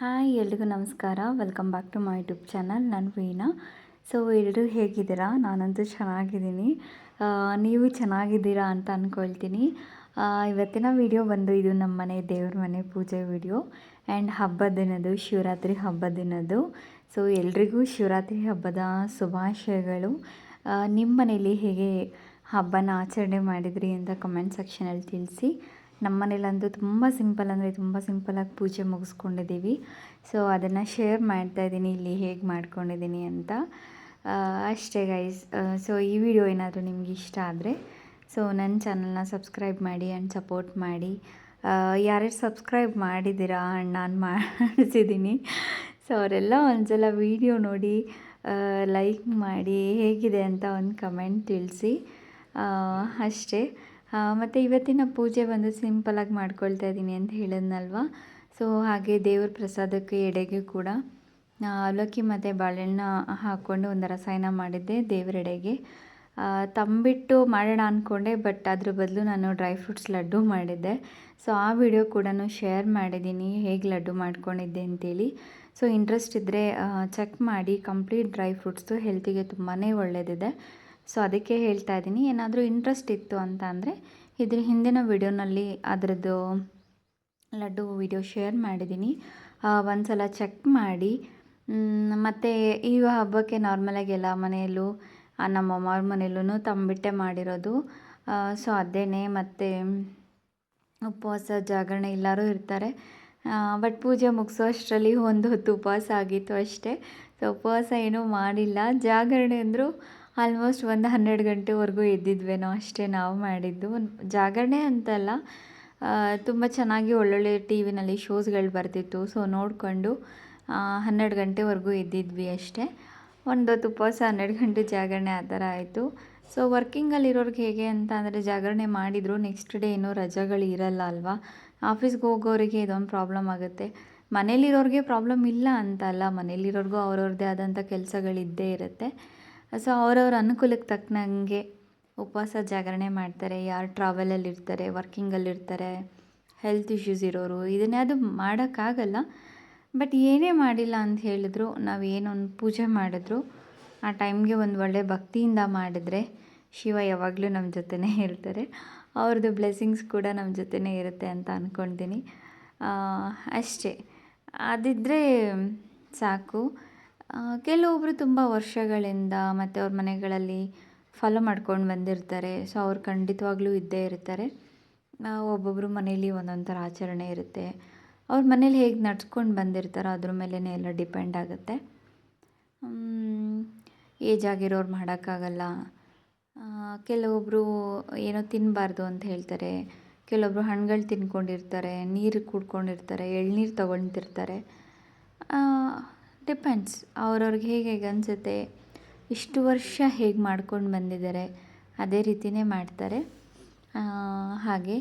Hi, ಎಲ್ರಿಗೂ ನಮಸ್ಕಾರ. Welcome back to my YouTube channel ನಾನು ವೀಣಾ. ಸೊ ಎಲ್ಲರೂ ಹೇಗಿದ್ದೀರಾ? ನಾನಂತೂ ಚೆನ್ನಾಗಿದ್ದೀನಿ. ನೀವು ಚೆನ್ನಾಗಿದ್ದೀರಾ ಅಂತ ಅಂದ್ಕೊಳ್ತೀನಿ ಇವತ್ತಿನ ವಿಡಿಯೋ ಬಂದು ಇದು ನಮ್ಮ ಮನೆ ದೇವ್ರ ಮನೆ ಪೂಜೆ ವಿಡಿಯೋ ಆ್ಯಂಡ್ ಹಬ್ಬದ ದಿನದ್ದು, ಶಿವರಾತ್ರಿ ಹಬ್ಬದ ದಿನದು ಸೊ ಎಲ್ರಿಗೂ ಶಿವರಾತ್ರಿ ಹಬ್ಬದ ಶುಭಾಶಯಗಳು. ನಿಮ್ಮ ಮನೇಲಿ ಹೇಗೆ ಹಬ್ಬನ ಆಚರಣೆ ಮಾಡಿದ್ರಿ ಅಂತ ಕಮೆಂಟ್ ಸೆಕ್ಷನಲ್ಲಿ ತಿಳಿಸಿ. ನಮ್ಮ ಮನೇಲಂತೂ ತುಂಬ ಸಿಂಪಲ್ ಅಂದರೆ ತುಂಬ ಸಿಂಪಲಾಗಿ ಪೂಜೆ ಮುಗಿಸ್ಕೊಂಡಿದ್ದೀವಿ. ಸೊ ಅದನ್ನು ಶೇರ್ ಮಾಡ್ತಾ ಇದ್ದೀನಿ, ಇಲ್ಲಿ ಹೇಗೆ ಮಾಡ್ಕೊಂಡಿದ್ದೀನಿ ಅಂತ. ಅಷ್ಟೇ ಗೈಸ್ ಸೊ ಈ ವಿಡಿಯೋ ಏನಾದರೂ ನಿಮ್ಗೆ ಇಷ್ಟ ಆದರೆ ಸೊ ನನ್ನ ಚಾನಲ್ನ ಸಬ್ಸ್ಕ್ರೈಬ್ ಮಾಡಿ ಆ್ಯಂಡ್ ಸಪೋರ್ಟ್ ಮಾಡಿ. ಯಾರ್ಯಾರು ಸಬ್ಸ್ಕ್ರೈಬ್ ಮಾಡಿದ್ದೀರಾ ಆ್ಯಂಡ್ ನಾನು ಮಾಡಿಸಿದ್ದೀನಿ. ಸೊ ಅವರೆಲ್ಲ ಒಂದ್ಸಲ ವಿಡಿಯೋ ನೋಡಿ ಲೈಕ್ ಮಾಡಿ, ಹೇಗಿದೆ ಅಂತ ಒಂದು ಕಮೆಂಟ್ ತಿಳಿಸಿ. ಅಷ್ಟೇ. ಮತ್ತು ಇವತ್ತಿನ ಪೂಜೆ ಬಂದು ಸಿಂಪಲಾಗಿ ಮಾಡ್ಕೊಳ್ತಾ ಇದ್ದೀನಿ ಅಂತ ಹೇಳಿದ್ನಲ್ವ? ಸೊ ಹಾಗೆ ದೇವ್ರ ಪ್ರಸಾದಕ್ಕೆ ಎಡೆಗೆ ಕೂಡ ಅವಲಕ್ಕಿ ಮತ್ತು ಬಾಳೆಹಣ್ಣ ಹಾಕ್ಕೊಂಡು ಒಂದು ರಸಾಯನ ಮಾಡಿದ್ದೆ ದೇವರೆಡೆಗೆ ತಂಬಿಟ್ಟು ಮಾಡೋಣ ಅಂದ್ಕೊಂಡೆ ಬಟ್ ಅದ್ರ ಬದಲು ನಾನು ಡ್ರೈ ಫ್ರೂಟ್ಸ್ ಲಡ್ಡು ಮಾಡಿದ್ದೆ. ಸೊ ಆ ವಿಡಿಯೋ ಕೂಡ ಶೇರ್ ಮಾಡಿದ್ದೀನಿ, ಹೇಗೆ ಲಡ್ಡು ಮಾಡ್ಕೊಂಡಿದ್ದೆ ಅಂತೇಳಿ. ಸೊ ಇಂಟ್ರೆಸ್ಟ್ ಇದ್ದರೆ ಚೆಕ್ ಮಾಡಿ ಕಂಪ್ಲೀಟ್ ಡ್ರೈ ಫ್ರೂಟ್ಸು ಹೆಲ್ತಿಗೆ ತುಂಬಾ ಒಳ್ಳೆಯದಿದೆ ಸೊ ಅದಕ್ಕೆ ಹೇಳ್ತಾ ಇದ್ದೀನಿ, ಏನಾದರೂ ಇಂಟ್ರೆಸ್ಟ್ ಇತ್ತು ಅಂತ ಅಂದರೆ ಇದ್ರ ಹಿಂದಿನ ವಿಡಿಯೋನಲ್ಲಿ ಅದರದ್ದು ಲಡ್ಡು ವಿಡಿಯೋ ಶೇರ್ ಮಾಡಿದ್ದೀನಿ. ಒಂದು ಸಲ ಚೆಕ್ ಮಾಡಿ. ಮತ್ತು ಈ ಹಬ್ಬಕ್ಕೆ ನಾರ್ಮಲಾಗಿ ಎಲ್ಲ ಮನೆಯಲ್ಲೂ ನಮ್ಮ ಅಮ್ಮವ್ರ ಮನೆಯಲ್ಲೂ ತಂಬಿಟ್ಟೆ ಮಾಡಿರೋದು. ಸೊ ಅದೇನೆ, ಮತ್ತು ಉಪವಾಸ ಜಾಗರಣೆ ಎಲ್ಲರೂ ಇರ್ತಾರೆ. ಬಟ್ ಪೂಜೆ ಮುಗಿಸೋ ಅಷ್ಟರಲ್ಲಿ ಒಂದು ಹೊತ್ತು ಉಪವಾಸ ಆಗಿತ್ತು ಅಷ್ಟೇ. ಸೊ ಉಪವಾಸ ಏನೂ ಮಾಡಿಲ್ಲ. ಜಾಗರಣೆ ಅಂದರೂ ಆಲ್ಮೋಸ್ಟ್ ಒಂದು ಹನ್ನೆರಡು ಗಂಟೆವರೆಗೂ ಎದ್ದಿದ್ವೇನೋ ಅಷ್ಟೇ ನಾವು ಮಾಡಿದ್ದು. ಜಾಗರಣೆ ಅಂತಲ್ಲ ತುಂಬ ಚೆನ್ನಾಗಿ ಒಳ್ಳೊಳ್ಳೆ ಟಿ ವಿನಲ್ಲಿ ಶೋಸ್ಗಳು ಬರ್ತಿತ್ತು. ಸೊ ನೋಡಿಕೊಂಡು ಹನ್ನೆರಡು ಗಂಟೆವರೆಗೂ ಇದ್ದಿದ್ವಿ ಅಷ್ಟೇ. ಒಂದು ಹೊತ್ತು ಉಪವಾಸ, ಹನ್ನೆರಡು ಗಂಟೆ ಜಾಗರಣೆ ಆ ಥರ ಆಯಿತು. ಸೊ ವರ್ಕಿಂಗಲ್ಲಿರೋರ್ಗೆ ಹೇಗೆ ಅಂತ ಅಂದರೆ, ಜಾಗರಣೆ ಮಾಡಿದರು. ನೆಕ್ಸ್ಟ್ ಡೇ ಏನೂ ರಜೆಗಳು ಇರಲ್ಲ ಅಲ್ವಾ? ಆಫೀಸ್ಗೆ ಹೋಗೋರಿಗೆ ಇದೊಂದು ಪ್ರಾಬ್ಲಮ್ ಆಗುತ್ತೆ. ಮನೇಲಿರೋರಿಗೆ ಪ್ರಾಬ್ಲಮ್ ಇಲ್ಲ ಅಂತ ಅಲ್ಲ ಮನೇಲಿರೋರ್ಗೂ ಅವ್ರವ್ರದ್ದೇ ಆದಂಥ ಕೆಲಸಗಳಿದ್ದೇ ಇರುತ್ತೆ. ಸೊ ಅವರವ್ರ ಅನುಕೂಲಕ್ಕೆ ತಕ್ಕನಂಗೆ ಉಪವಾಸ ಜಾಗರಣೆ ಮಾಡ್ತಾರೆ. ಯಾರು ಟ್ರಾವೆಲಲ್ಲಿ ಇರ್ತಾರೆ ವರ್ಕಿಂಗಲ್ಲಿ ಇರ್ತಾರೆ ಹೆಲ್ತ್ ಇಶ್ಯೂಸ್ ಇರೋರು, ಇದನ್ನೇ ಅದು ಮಾಡೋಕ್ಕಾಗಲ್ಲ. ಬಟ್ ಏನೇ ಮಾಡಿಲ್ಲ ಅಂತ ಹೇಳಿದ್ರು, ನಾವು ಏನೊಂದು ಪೂಜೆ ಮಾಡಿದ್ರು, ಆ ಟೈಮ್ಗೆ ಒಂದು ಒಳ್ಳೆ ಭಕ್ತಿಯಿಂದ ಮಾಡಿದರೆ ಶಿವ ಯಾವಾಗಲೂ ನಮ್ಮ ಜೊತೆನೇ ಇರ್ತಾರೆ. ಅವ್ರದ್ದು ಬ್ಲೆಸ್ಸಿಂಗ್ಸ್ ಕೂಡ ನಮ್ಮ ಜೊತೆನೇ ಇರುತ್ತೆ ಅಂತ ಅಂದ್ಕೊಳ್ತೀನಿ ಅಷ್ಟೇ. ಅದಿದ್ದರೆ ಸಾಕು. ಕೆಲವೊಬ್ಬರು ತುಂಬ ವರ್ಷಗಳಿಂದ ಮತ್ತು ಅವ್ರ ಮನೆಗಳಲ್ಲಿ ಫಾಲೋ ಮಾಡ್ಕೊಂಡು ಬಂದಿರ್ತಾರೆ. ಸೊ ಅವ್ರು ಖಂಡಿತವಾಗ್ಲೂ ಇದ್ದೇ ಇರ್ತಾರೆ. ಒಬ್ಬೊಬ್ಬರು ಮನೇಲಿ ಒಂದೊಂದು ಥರ ಆಚರಣೆ ಇರುತ್ತೆ. ಅವ್ರ ಮನೇಲಿ ಹೇಗೆ ನಡ್ಸ್ಕೊಂಡು ಬಂದಿರ್ತಾರೋ ಅದ್ರ ಮೇಲೇ ಎಲ್ಲ ಡಿಪೆಂಡ್ ಆಗುತ್ತೆ. ಏಜ್ ಆಗಿರೋರು ಮಾಡೋಕ್ಕಾಗಲ್ಲ. ಕೆಲವೊಬ್ಬರು ಏನೋ ತಿನ್ನಬಾರ್ದು ಅಂತ ಹೇಳ್ತಾರೆ. ಕೆಲವೊಬ್ಬರು ಹಣ್ಣುಗಳು ತಿನ್ಕೊಂಡಿರ್ತಾರೆ, ನೀರು ಕುಡ್ಕೊಂಡಿರ್ತಾರೆ, ಎಳ್ನೀರು ತೊಗೊಳ್ತಿರ್ತಾರೆ ಡಿಪೆಂಡ್ಸ್. ಅವ್ರವ್ರಿಗೆ ಹೇಗೆ ಹೇಗೆ ಅನಿಸುತ್ತೆ? ಇಷ್ಟು ವರ್ಷ ಹೇಗೆ ಮಾಡ್ಕೊಂಡು ಬಂದಿದ್ದಾರೆ? ಅದೇ ರೀತಿಯೇ ಮಾಡ್ತಾರೆ. ಹಾಗೆ.